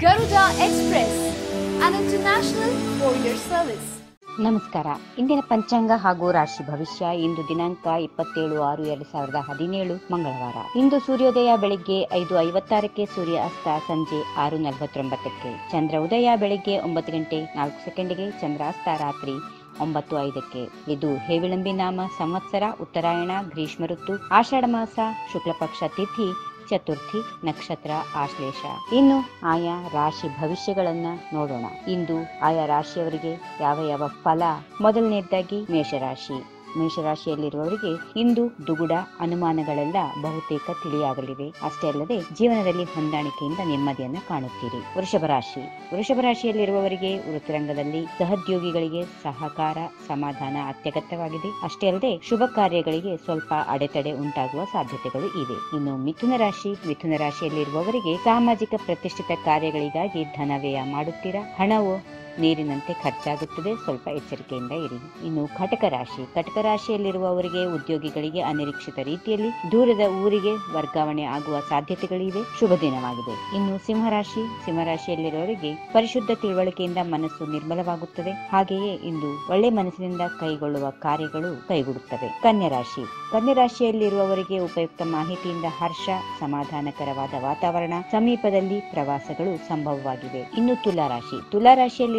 Garuda express international courier service. ನಮಸ್ಕಾರ. ಇಂದಿನ ಪಂಚಾಂಗ ಹಾಗೂ ರಾಶಿ ಭವಿಷ್ಯ, ಇಂದು ದಿನಾಂಕ ಇಪ್ಪತ್ತೇಳು ಆರು ಎರಡು ಸಾವಿರದ ಹದಿನೇಳು, ಮಂಗಳವಾರ. ಇಂದು ಸೂರ್ಯೋದಯ ಬೆಳಿಗ್ಗೆ ಐದು ಐವತ್ತಾರಕ್ಕೆ ಸೂರ್ಯ ಅಸ್ತ, ಸಂಜೆ ಆರು ನಲವತ್ತೊಂಬತ್ತಕ್ಕೆ. ಚಂದ್ರ ಉದಯ ಬೆಳಿಗ್ಗೆ ಒಂಬತ್ತು ಗಂಟೆ ನಾಲ್ಕು ಸೆಕೆಂಡ್ಗೆ ಚಂದ್ರಾಸ್ತ ರಾತ್ರಿ ಒಂಬತ್ತು ಐದಕ್ಕೆ. ಇದು ಹೇವಿಳಂಬಿ ನಾಮ, ಸಂವತ್ಸರ, ಉತ್ತರಾಯಣ, ಗ್ರೀಷ್ಮ ಋತು, ಆಷಾಢ ಮಾಸ, ಶುಕ್ಲಪಕ್ಷ ತಿಥಿ ಚತುರ್ಥಿ ನಕ್ಷತ್ರ ಆಶ್ಲೇಷ. ಇನ್ನು ಆಯಾ ರಾಶಿ ಭವಿಷ್ಯಗಳನ್ನ ನೋಡೋಣ. ಇಂದು ಆಯಾ ರಾಶಿಯವರಿಗೆ ಯಾವ ಯಾವ ಫಲ ಮೊದಲನೇದಾಗಿ ಮೇಷರಾಶಿ. ಮೇಷರಾಶಿಯಲ್ಲಿರುವವರಿಗೆ ಇಂದು ದುಗುಡ ಅನುಮಾನಗಳೆಲ್ಲ ಬಹುತೇಕ ತಿಳಿಯಾಗಲಿವೆ. ಅಷ್ಟೇ ಅಲ್ಲದೆ ಜೀವನದಲ್ಲಿ ಹೊಂದಾಣಿಕೆಯಿಂದ ನೆಮ್ಮದಿಯನ್ನ ಕಾಣುತ್ತೀರಿ. ವೃಷಭ ರಾಶಿ. ವೃಷಭ ರಾಶಿಯಲ್ಲಿರುವವರಿಗೆ ವೃತ್ತಿರಂಗದಲ್ಲಿ ಸಹೋದ್ಯೋಗಿಗಳಿಗೆ ಸಹಕಾರ, ಸಮಾಧಾನ ಅತ್ಯಗತ್ಯವಾಗಿದೆ. ಅಷ್ಟೇ ಅಲ್ಲದೆ ಶುಭ ಕಾರ್ಯಗಳಿಗೆ ಸ್ವಲ್ಪ ಅಡೆತಡೆ ಉಂಟಾಗುವ ಸಾಧ್ಯತೆಗಳು ಇವೆ. ಇನ್ನು ಮಿಥುನ ರಾಶಿ. ಮಿಥುನ ರಾಶಿಯಲ್ಲಿರುವವರಿಗೆ ಸಾಮಾಜಿಕ ಪ್ರತಿಷ್ಠಿತ ಕಾರ್ಯಗಳಿಗಾಗಿ ಧನ ವ್ಯಯ ಮಾಡುತ್ತೀರಾ? ಹಣವು ನೀರಿನಂತೆ ಖರ್ಚಾಗುತ್ತದೆ. ಸ್ವಲ್ಪ ಎಚ್ಚರಿಕೆಯಿಂದ ಇರಿ. ಇನ್ನು ಕಟಕ ರಾಶಿ. ಕಟಕ ರಾಶಿಯಲ್ಲಿರುವವರಿಗೆ ಉದ್ಯೋಗಿಗಳಿಗೆ ಅನಿರೀಕ್ಷಿತ ರೀತಿಯಲ್ಲಿ ದೂರದ ಊರಿಗೆ ವರ್ಗಾವಣೆ ಆಗುವ ಸಾಧ್ಯತೆಗಳಿವೆ. ಶುಭ ದಿನವಾಗಿದೆ. ಇನ್ನು ಸಿಂಹರಾಶಿ ಸಿಂಹರಾಶಿಯಲ್ಲಿರುವವರಿಗೆ ಪರಿಶುದ್ಧ ತಿಳುವಳಿಕೆಯಿಂದ ಮನಸ್ಸು ನಿರ್ಮಲವಾಗುತ್ತದೆ. ಹಾಗೆಯೇ ಇಂದು ಒಳ್ಳೆ ಮನಸ್ಸಿನಿಂದ ಕೈಗೊಳ್ಳುವ ಕಾರ್ಯಗಳು ಕೈಗೂಡುತ್ತವೆ. ಕನ್ಯಾ ರಾಶಿ. ಕನ್ಯಾ ರಾಶಿಯಲ್ಲಿರುವವರಿಗೆ ಉಪಯುಕ್ತ ಮಾಹಿತಿಯಿಂದ ಹರ್ಷ, ಸಮಾಧಾನಕರವಾದ ವಾತಾವರಣ, ಸಮೀಪದಲ್ಲಿ ಪ್ರವಾಸಗಳು ಸಂಭವವಾಗಿವೆ. ಇನ್ನು ತುಲಾ ರಾಶಿ.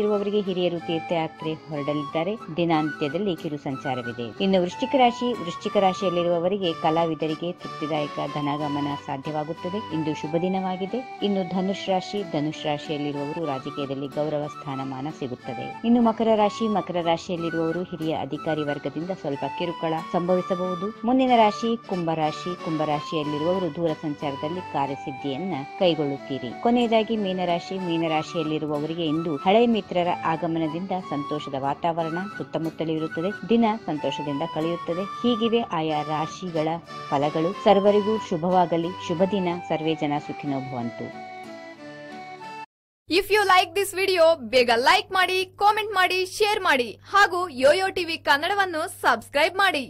ರಾಶಿಯಲ್ಲಿರುವವರಿಗೆ ಹಿರಿಯರು ತೀರ್ಥಯಾತ್ರೆ ಹೊರಡಲಿದ್ದಾರೆ. ದಿನಾಂತ್ಯದಲ್ಲಿ ಕಿರು ಸಂಚಾರವಿದೆ. ಇನ್ನು ವೃಶ್ಚಿಕ ರಾಶಿ, ವೃಶ್ಚಿಕ ರಾಶಿಯಲ್ಲಿರುವವರಿಗೆ ಕಲಾವಿದರಿಗೆ ತೃಪ್ತಿದಾಯಕ ಧನಗಮನ ಸಾಧ್ಯವಾಗುತ್ತದೆ. ಇಂದು ಶುಭ ದಿನವಾಗಿದೆ. ಇನ್ನು ಧನುಷ್ ರಾಶಿ, ಧನುಷ್ ರಾಶಿಯಲ್ಲಿರುವವರು ರಾಜಕೀಯದಲ್ಲಿ ಗೌರವ ಸ್ಥಾನಮಾನ ಸಿಗುತ್ತದೆ. ಇನ್ನು ಮಕರ ರಾಶಿ, ಮಕರ ರಾಶಿಯಲ್ಲಿರುವವರು ಹಿರಿಯ ಅಧಿಕಾರಿ ವರ್ಗದಿಂದ ಸ್ವಲ್ಪ ಕಿರುಕುಳ ಸಂಭವಿಸಬಹುದು. ಮುಂದಿನ ರಾಶಿ ಕುಂಭರಾಶಿ ಕುಂಭರಾಶಿಯಲ್ಲಿರುವವರು ದೂರ ಸಂಚಾರದಲ್ಲಿ ಕಾರ್ಯಸಿದ್ಧಿಯನ್ನ ಕೈಗೊಳ್ಳುತ್ತೀರಿ. ಕೊನೆಯದಾಗಿ ಮೀನರಾಶಿ, ಮೀನರಾಶಿಯಲ್ಲಿರುವವರಿಗೆ ಇಂದು ಹಳೆಯ ಮಿತ್ರರ ಆಗಮನದಿಂದ ಸಂತೋಷದ ವಾತಾವರಣ ಸುತ್ತಮುತ್ತಲೂ ಇರುತ್ತದೆ ದಿನ ಸಂತೋಷದಿಂದ ಕಳೆಯುತ್ತದೆ. ಹೀಗಿವೆ ಆಯಾ ರಾಶಿಗಳ ಫಲಗಳು. ಸರ್ವರಿಗೂ ಶುಭವಾಗಲಿ. ಶುಭ ದಿನ. ಸರ್ವೇ ಜನ ಸುಖಿನೋ ಭವಂತು. If you like this video ಬೇಗ ಲೈಕ್ ಮಾಡಿ ಕಾಮೆಂಟ್ ಮಾಡಿ ಶೇರ್ ಮಾಡಿ ಹಾಗೂ ಯೋಯೋ ಟಿವಿ ಕನ್ನಡವನ್ನು ಸಬ್ಸ್ಕ್ರೈಬ್ ಮಾಡಿ.